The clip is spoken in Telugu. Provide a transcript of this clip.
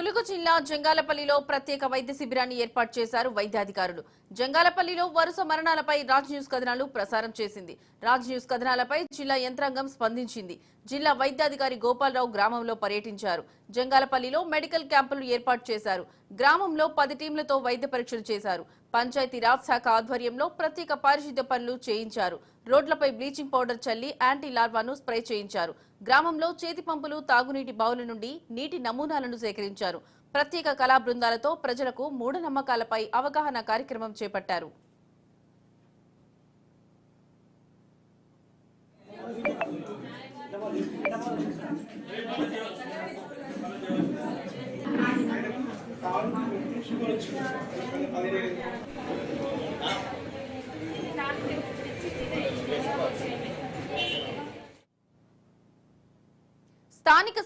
ములుగు జిల్లా జంగాలపల్లిలో ప్రత్యేక వైద్య శిబిరాన్ని ఏర్పాటు చేశారు వైద్యాధికారులు. జంగాలపల్లిలో వరుస మరణాలపై రాజ్ న్యూస్ కథనాలు ప్రసారం చేసింది. రాజ్ న్యూస్ కథనాలపై జిల్లా యంత్రాంగం స్పందించింది. జిల్లా వైద్యాధికారి గోపాలరావు గ్రామంలో పర్యటించారు. జంగాలపల్లిలో మెడికల్ క్యాంపులు ఏర్పాటు చేశారు. గ్రామంలో పది టీంలతో వైద్య పరీక్షలు చేశారు. పంచాయతీరాజ్ శాఖ ఆధ్వర్యంలో ప్రత్యేక పారిశుద్ధ్య పనులు చేయించారు. రోడ్లపై బ్లీచింగ్ పౌడర్ చల్లి యాంటీ లార్వాను స్ప్రే చేయించారు. గ్రామంలో చేతి పంపులు తాగునీటి బావుల నుండి నీటి నమూనాలను సేకరించారు. ప్రత్యేక కళా బృందాలతో ప్రజలకు మూఢనమ్మకాలపై అవగాహన కార్యక్రమం చేపట్టారు. స్థానిక